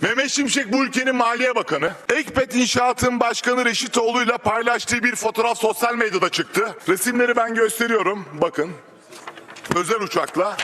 Mehmet Şimşek bu ülkenin Maliye Bakanı. Ekpet İnşaat'ın Başkanı Reşitoğlu ile paylaştığı bir fotoğraf sosyal medyada çıktı. Resimleri ben gösteriyorum. Bakın. Özel uçakla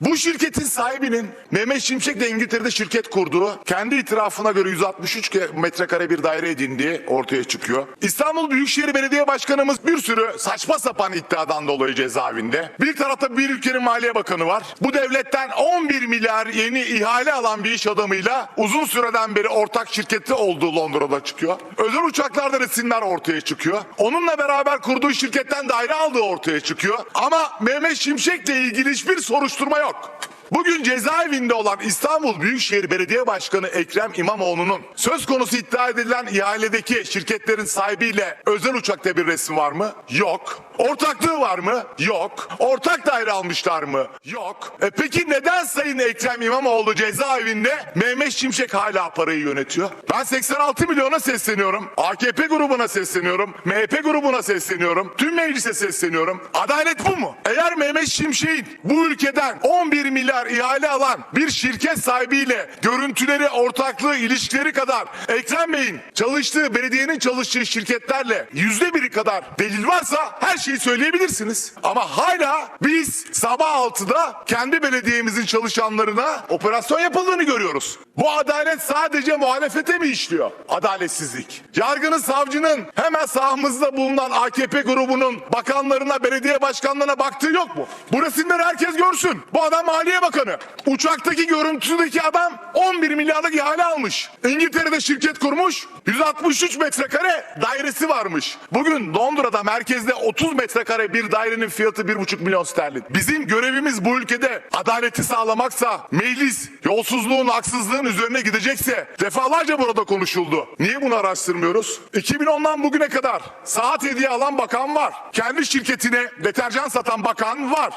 bu şirketin sahibinin Mehmet Şimşek de İngiltere'de şirket kurduğu, kendi itirafına göre 163 ke- metrekare bir daire edindiği ortaya çıkıyor. İstanbul Büyükşehir Belediye Başkanımız bir sürü saçma sapan iddiadan dolayı cezaevinde. Bir tarafta bir ülkenin Maliye Bakanı var. Bu devletten 11 milyar yeni ihale alan bir iş adamıyla uzun süreden beri ortak şirketi olduğu Londra'da çıkıyor. Özel uçaklarda resimler ortaya çıkıyor. Onunla beraber kurduğu şirketten daire aldığı ortaya çıkıyor. Ama Mehmet Şimşek'le ilgili hiçbir soruşturma yok. Bugün cezaevinde olan İstanbul Büyükşehir Belediye Başkanı Ekrem İmamoğlu'nun söz konusu iddia edilen ihaledeki şirketlerin sahibiyle özel uçakta bir resim var mı? Yok. Ortaklığı var mı? Yok. Ortak daire almışlar mı? Yok. E peki neden Sayın Ekrem İmamoğlu cezaevinde Mehmet Şimşek hala parayı yönetiyor? Ben 86 milyona sesleniyorum. AKP grubuna sesleniyorum. MHP grubuna sesleniyorum. Tüm meclise sesleniyorum. Adalet bu mu? Eğer Mehmet Şimşek'in bu ülkeden 11 milyar ihale alan bir şirket sahibiyle görüntüleri, ortaklığı, ilişkileri kadar Ekrem Bey'in çalıştığı, belediyenin çalıştığı şirketlerle yüzde biri kadar delil varsa her şeyi söyleyebilirsiniz. Ama hala biz sabah 6'da kendi belediyemizin çalışanlarına operasyon yapıldığını görüyoruz. Bu adalet sadece muhalefete mi işliyor? Adaletsizlik. Yargının, savcının hemen sahamızda bulunan AKP grubunun bakanlarına, belediye başkanlarına baktığı yok mu? Bu resimleri herkes görsün. Bu adam Maliye Bakanı. Uçaktaki görüntüdeki adam 11 milyarlık ihale almış. İngiltere'de şirket kurmuş. 163 metrekare dairesi varmış. Bugün Londra'da merkezde 30 metrekare bir dairenin fiyatı 1,5 milyon sterlin. Bizim görevimiz bu ülkede adaleti sağlamaksa meclis yolsuzluğun, haksızlığın üzerine gidecekse defalarca burada konuşuldu. Niye bunu araştırmıyoruz? 2010'dan bugüne kadar saat hediye alan bakan var. Kendi şirketine deterjan satan bakan var.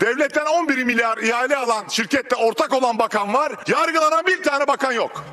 Devletten 11 milyar ihale alan şirkette ortak olan bakan var. Yargılanan bir tane bakan yok.